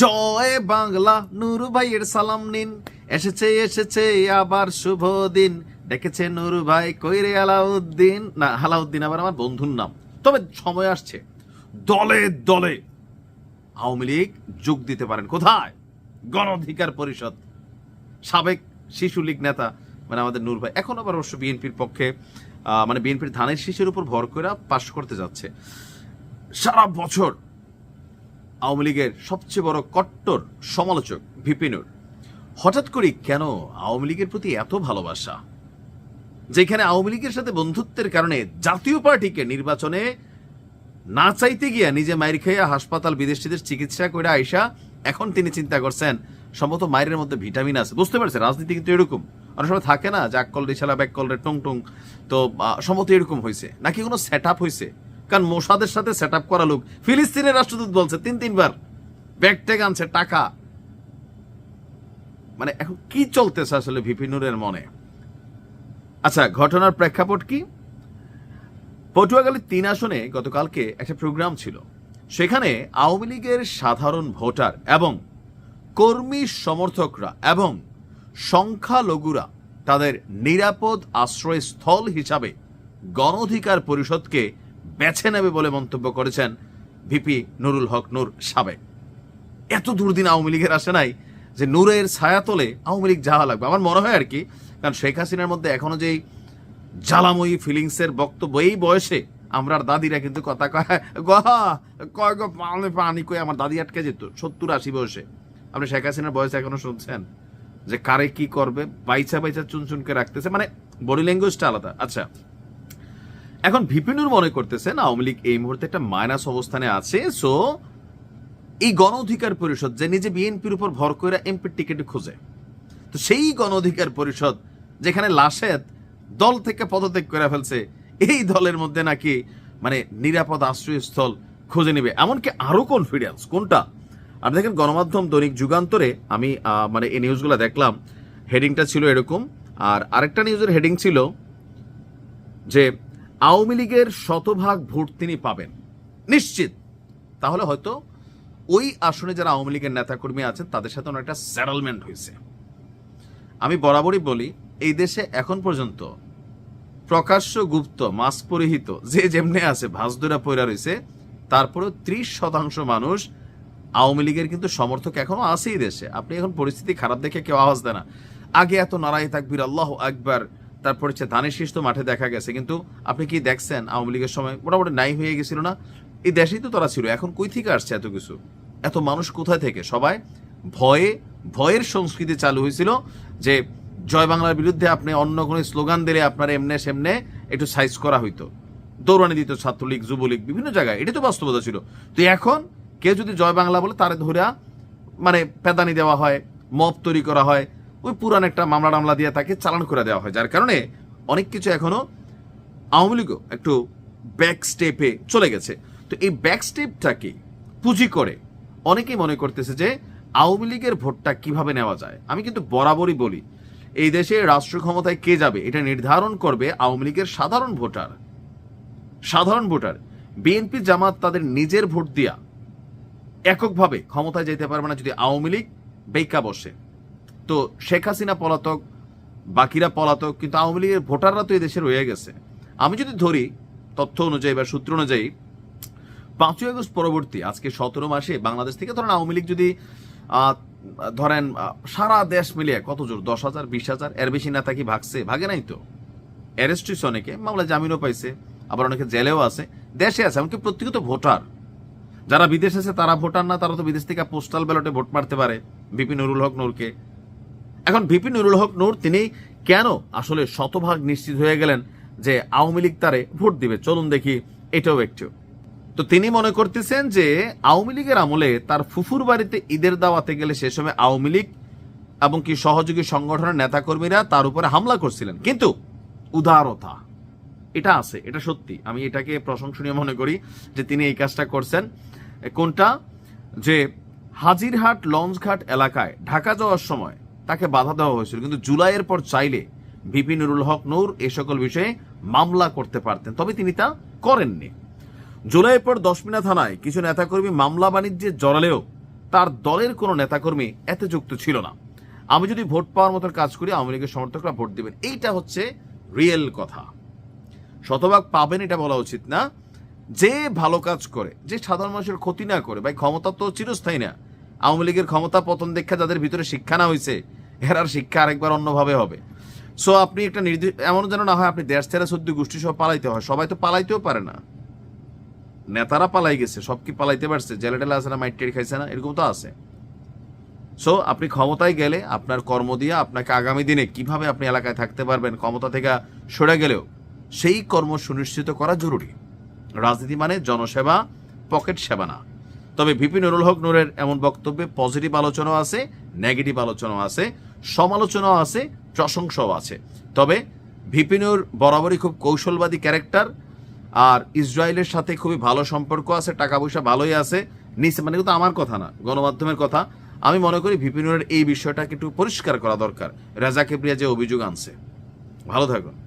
জয় বাংলা, নুর ভাইয়ের সালাম নিন। এসেছে এসেছে, আবার শুভ দিন। ডেকেছে নুর ভাই কইরে আলাউদ্দিন? না, আলাউদ্দিন আবার আমার বন্ধুর নাম। তবে সময় আসছে। দলে দলে আওয়ামী লীগ যোগ দিতে পারেন। কোথায়? গণ অধিকার পরিষদ। সাবেক শিশু লীগ নেতা মানে আমাদের নূর ভাই। এখন আবার অবশ্য বিএনপির পক্ষে মানে বিএনপির ধানের শীষের উপর ভর করে পাশ করতে যাচ্ছে। সারা বছর আওয়ামী লীগের সবচেয়ে বড় কট্টর সমালোচক ভিপিনুর হঠাৎ করে কেন আওয়ামী লীগের প্রতি এত ভালোবাসা? যেখানে আওয়ামী লীগের সাথে বন্ধুত্বের কারণে জাতীয় পার্টিকে নির্বাচনে না চাইতে গিয়া নিজে মায়ের খাইয়া হাসপাতাল বিদেশিদের চিকিৎসা করে আইসা এখন তিনি চিন্তা করছেন, সম্ভবত মায়ের মধ্যে ভিটামিন আছে। বুঝতে পারছে রাজনীতি কিন্তু এরকম। অনেক সময় থাকে না যে কল রিসালা ব্যাক কল রে টং টং। তো সম্ভবত এরকম হয়েছে নাকি কোনো সেট আপ হয়েছে কারণ মোসাদের সাথে সেট আপ করা লোক। ফিলিস্তিনের রাষ্ট্রদূত বলছে, তিন, তিনবার ব্যাগ ট্যাগ আনছে, টাকা। মানে এখন কি চলতেছে আসলে ভিপিনুরের মনে? আচ্ছা ঘটনার প্রেক্ষাপট কি? পটুয়াখালীর তিন আসনে গতকালকে একটা প্রোগ্রাম ছিল। সেখানে আওয়ামী লীগের সাধারণ ভোটার এবং কর্মী সমর্থকরা এবং সংখ্যালঘুরা তাদের নিরাপদ আশ্রয়স্থল হিসাবে গণ অধিকার পরিষদকে বেছে নেবে বলে মন্তব্য করেছেন ভিপি নুরুল হক নূর সাবেক। এত দুর্দিন আওয়ামী লীগের আসে নাই যে নূরের ছায়াতলে আওয়ামী লীগ যাওয়া লাগবে। আমার মনে হয় আর কি, কারণ শেখ হাসিনার মধ্যে এখনও যেই জ্বালাময়ী ফিলিংসের বক্তব্য, এই বয়সে আমরার দাদিরা কিন্তু কথা কয় কয় পানি পানি কই আমার দাদি আটকে যেত, সত্তর আশি বয়সে। আপনি শেখ হাসিনার বয়স এখনও শুনছেন যে কারে কি করবে, বাইচা বাইচা চুনচুনকে রাখতেছে মানে বডি ল্যাঙ্গুয়েজটা আলাদা। আচ্ছা এখন ভিপিনুর মনে করতেছেন আওয়ামী লীগ এই মুহূর্তে একটা মাইনাস অবস্থানে আছে সো এই গণ অধিকার পরিষদ যে নিজে বিএনপির উপর ভর করে এমপির টিকিট খোঁজে, তো সেই গণ অধিকার পরিষদ যেখানে লাশেদ দল থেকে পদত্যাগ করে ফেলছে, এই দলের মধ্যে নাকি মানে নিরাপদ আশ্রয়স্থল খুঁজে নেবে, এমনকি আরও কনফিডেন্স কোনটা? আপনি দেখেন গণমাধ্যম দৈনিক যুগান্তরে আমি মানে এই নিউজগুলো দেখলাম হেডিংটা ছিল এরকম, আর আরেকটা নিউজের হেডিং ছিল যে আওয়ামী লীগের শতভাগ ভোট তিনি পাবেন। নিশ্চিত। তাহলে হয়তো ওই আসনে যারা আওয়ামী লীগের নেতাকর্মী আছেন, তাদের সাথে ওনার একটা সেটেলমেন্ট হয়েছে। আমি বরাবরই বলি, এই দেশে এখন পর্যন্ত প্রকাশ্য গুপ্ত, মাস্ক পরিহিত, যে যেমনে আছে ভাসদুরা পয়রা রয়েছে, তারপরেও ত্রিশ শতাংশ মানুষ আওয়ামী লীগের কিন্তু সমর্থক এখনও আছেই দেশে। আপনি এখন পরিস্থিতি খারাপ দেখে কেউ আওয়াজ দেয় না। আগে এত নারাই তাকবির আল্লাহ আকবার তারপর হচ্ছে ধানের শীষ তো মাঠে দেখা গেছে, কিন্তু আপনি কি দেখছেন? আওয়ামী লীগের সময় মোটামুটি নাই হয়ে গেছিল না? এই দেশেই তো তারা ছিল, এখন কই থেকে আসছে এত কিছু? এত মানুষ কোথায় থেকে? সবাই ভয়ে, ভয়ের সংস্কৃতি চালু হয়েছিল যে জয় বাংলার বিরুদ্ধে আপনি অন্য কোনো স্লোগান দিলে আপনার এমনে সেমনে একটু সাইজ করা হইতো। দৌড়ানি দিত ছাত্রলীগ, যুবলীগ, বিভিন্ন জায়গায়। এটা তো বাস্তবতা ছিল। তো এখন কেউ যদি জয় বাংলা বলে তারে ধরে মানে পেদানি দেওয়া হয় মপ তৈরি করা হয় ওই পুরান একটা মামলা টামলা দিয়ে তাকে চালান করে দেওয়া হয়, যার কারণে অনেক কিছু এখনও আওয়ামী লীগও একটু ব্যাক স্টেপে চলে গেছে। তো এই ব্যাক স্টেপটাকে পুঁজি করে অনেকেই মনে করতেছে যে আওয়ামী লীগের ভোটটা কীভাবে নেওয়া যায়। আমি কিন্তু বরাবরই বলি, এই দেশে রাষ্ট্র ক্ষমতায় কে যাবে এটা নির্ধারণ করবে আওয়ামী লীগের সাধারণ ভোটার। সাধারণ ভোটার বিএনপি জামাত তাদের নিজের ভোট দিয়া এককভাবে ক্ষমতায় যেতে পারবে না যদি আওয়ামী লীগ বেকা বসে। তো শেখ হাসিনা পলাতক, বাকিরা পলাতক, কিন্তু আওয়ামী লীগের ভোটাররা তো এই দেশে রয়ে গেছে। আমি যদি ধরি তথ্য অনুযায়ী বা সূত্র অনুযায়ী, পাঁচই আগস্ট পরবর্তী, আজকে সতেরো মাসে বাংলাদেশ থেকে ধরেন আওয়ামী লীগ যদি ধরেন সারা দেশ মিলিয়ে কত জোর? দশ হাজার, বিশ হাজার? এর বেশি নেতা কি ভাগছে? ভাগে নাই তো। অ্যারেস্ট হয়েছে অনেকে, মামলা জামিনও পাইছে, আবার অনেকে জেলেও আছে, দেশে আছে, এমনকি প্রত্যেকত ভোটার। যারা বিদেশে আছে, তারা ভোটার না, তারা তো বিদেশ থেকে পোস্টাল ব্যালটে ভোট মারতে পারে বিপিন নুরুল হক নূরকে। এখন বিপি নুরুল হক নূর, তিনি কেন আসলে শতভাগ নিশ্চিত হয়ে গেলেন যে আওয়ামী লীগ তারে ভোট দিবে? চলুন দেখি, এটাও একটু। তো তিনি মনে করতেছেন যে আওয়ামী লীগের আমলে তার ফুফুর বাড়িতে ঈদের দাওয়াতে গেলে সে সময় আওয়ামী লীগ এবং কি সহযোগী সংগঠনের নেতাকর্মীরা তার উপরে হামলা করছিলেন। কিন্তু উদারতা, এটা আছে, এটা সত্যি। আমি এটাকে প্রশংসনীয় মনে করি যে তিনি এই কাজটা করছেন। কোনটা? যে হাজিরহাট লঞ্চঘাট এলাকায় ঢাকা যাওয়ার সময় তাকে বাধা দেওয়া হয়েছিল। কিন্তু জুলাইয়ের পর চাইলে ভিপি নুরুল হক নূর এ সকল বিষয়ে মামলা করতে পারতেন, তবে তিনি তা করেননি। জুলাইয়ের পর দশমিনা থানায় কিছু নেতাকর্মী মামলা বাণিজ্যে জড়ালেও তার দলের কোনো নেতাকর্মী এতে যুক্ত ছিল না। আমি যদি ভোট পাওয়ার মতো কাজ করি, আওয়ামী লীগের সমর্থকরা ভোট দেবেন। এইটা হচ্ছে রিয়েল কথা। শতভাগ পাবেন এটা বলা উচিত না। যে ভালো কাজ করে, যে সাধারণ মানুষের ক্ষতি না করে, ভাই ক্ষমতা তো চিরস্থায়ী না। আওয়ামী লীগের ক্ষমতা পতন দেখা যাদের ভিতরে শিক্ষা না হয়েছে এরার শিক্ষা আরেকবার অন্যভাবে হবে। সো আপনি একটা নির্দিষ্ট এমন যেন না হয় আপনি দেশ ছেড়ে সদ্য গোষ্ঠী সব পালাইতে হয়। সবাই তো পালাইতেও পারে না। নেতারা পালাই গেছে, সব কি পালাইতে পারছে? জেলে টেলে আছে না মাইটের খাইছে না? এরকম তো আছে। সো আপনি ক্ষমতায় গেলে আপনার কর্ম দিয়ে আপনাকে আগামী দিনে কীভাবে আপনি এলাকায় থাকতে পারবেন, ক্ষমতা থেকে সরে গেলেও সেই কর্ম সুনিশ্চিত করা জরুরি। রাজনীতি মানে জনসেবা, পকেট সেবা না। তবে ভিপি নুরুল হক নূরের এমন বক্তব্যে পজিটিভ আলোচনাও আছে, নেগেটিভ আলোচনাও আছে, সমালোচনাও আছে, প্রশংসাও আছে। তবে ভিপিনুর বরাবরই খুব কৌশলবাদী ক্যারেক্টার আর ইসরায়েলের সাথে খুবই ভালো সম্পর্ক আছে টাকা পয়সা ভালোই আছে। নিচে মানে কিন্তু আমার কথা না, গণমাধ্যমের কথা। আমি মনে করি ভিপিনুরের এই বিষয়টাকে একটু পরিষ্কার করা দরকার। রেজা কেবরিয়া যে অভিযোগ আনছে। ভালো থাকুন।